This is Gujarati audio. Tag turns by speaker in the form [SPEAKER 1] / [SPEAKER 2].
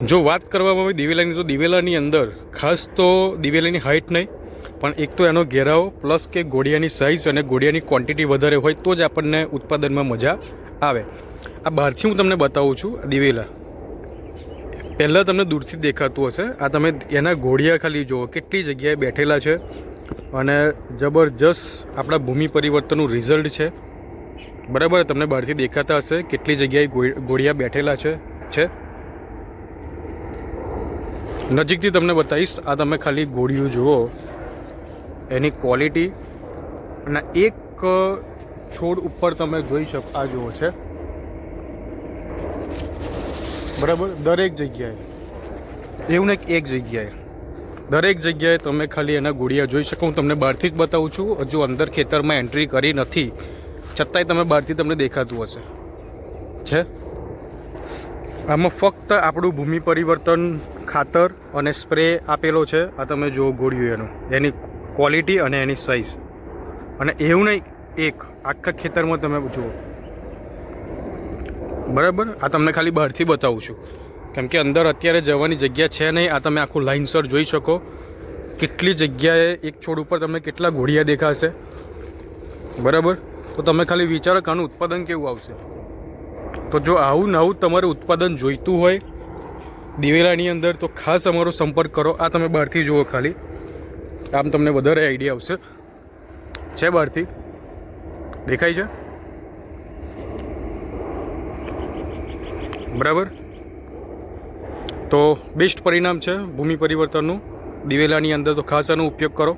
[SPEAKER 1] જો વાત કરવામાં આવે દિવેલાની, તો દિવેલાની અંદર ખાસ તો દિવેલાની હાઇટ નહીં, પણ એક તો એનો ઘેરાવો પ્લસ કે ગોળિયાની સાઇઝ અને ગોળિયાની ક્વોન્ટિટી વધારે હોય તો જ આપણને ઉત્પાદનમાં મજા આવે. આ બહારથી હું તમને બતાવું છું દિવેલા. પહેલાં તમને દૂરથી દેખાતું હશે. આ તમે એના ઘોડિયા ખાલી જુઓ, કેટલી જગ્યાએ બેઠેલા છે અને જબરજસ્ત આપણા ભૂમિ પરિવર્તનનું રિઝલ્ટ છે. બરાબર, તમને બહારથી દેખાતા હશે કેટલી જગ્યાએ ઘોડિયા બેઠેલા છે છે. નજીકથી તમને બતાવીશ. આ તમે ખાલી ગોળીઓ જુઓ. એની ક્વોલિટી અને એક છોડ ઉપર તમે જોઈ શકો, આ જુઓ છે. બરાબર? દરેક જગ્યાએ. એવું ને એક જગ્યાએ. દરેક જગ્યાએ તમે ખાલી એના ગોળિયા જોઈ શકો. હું તમને બહારથી જ બતાવું છું. હજુ અંદર ખેતરમાં એન્ટ્રી કરી નથી. છતાંય તમે બહારથી તમને દેખાતું હશે. છે? આમાં ફક્ત આપણું ભૂમિ પરિવર્તન ખાતર અને સ્પ્રે આપેલો છે. આ તમે જુઓ ગોળ્યું એનું. એની ક્વોલિટી અને એની સાઇઝ અને એવું નહીં, એક, આખા ખેતરમાં તમે જુઓ. બરાબર? આ તમને ખાલી બહારથી બતાવું છું. કેમ કે અંદર અત્યારે જવાની જગ્યા છે નહીં. આ તમે આખું લાઇનસર જોઈ શકો. કેટલી જગ્યાએ એક છોડ ઉપર તમને કેટલા ઘોડિયા દેખાશે. બરાબર? તો તમે ખાલી વિચારો કે આનું ઉત્પાદન કેવું આવશે. તો જો આવું નવું તમારે ઉત્પાદન જોઈતું હોય દિવેલાની અંદર તો ખાસ અમારો સંપર્ક કરો. આ તમે બહારથી જુઓ ખાલી. આમ તમને વધારે આઈડિયા આવશે. છે બહારથી? દેખાય છે? બરાબર? તો બેસ્ટ પરિણામ છે ભૂમિ પરિવર્તનનું. દિવેલાની અંદર તો ખાસ આનો ઉપયોગ કરો.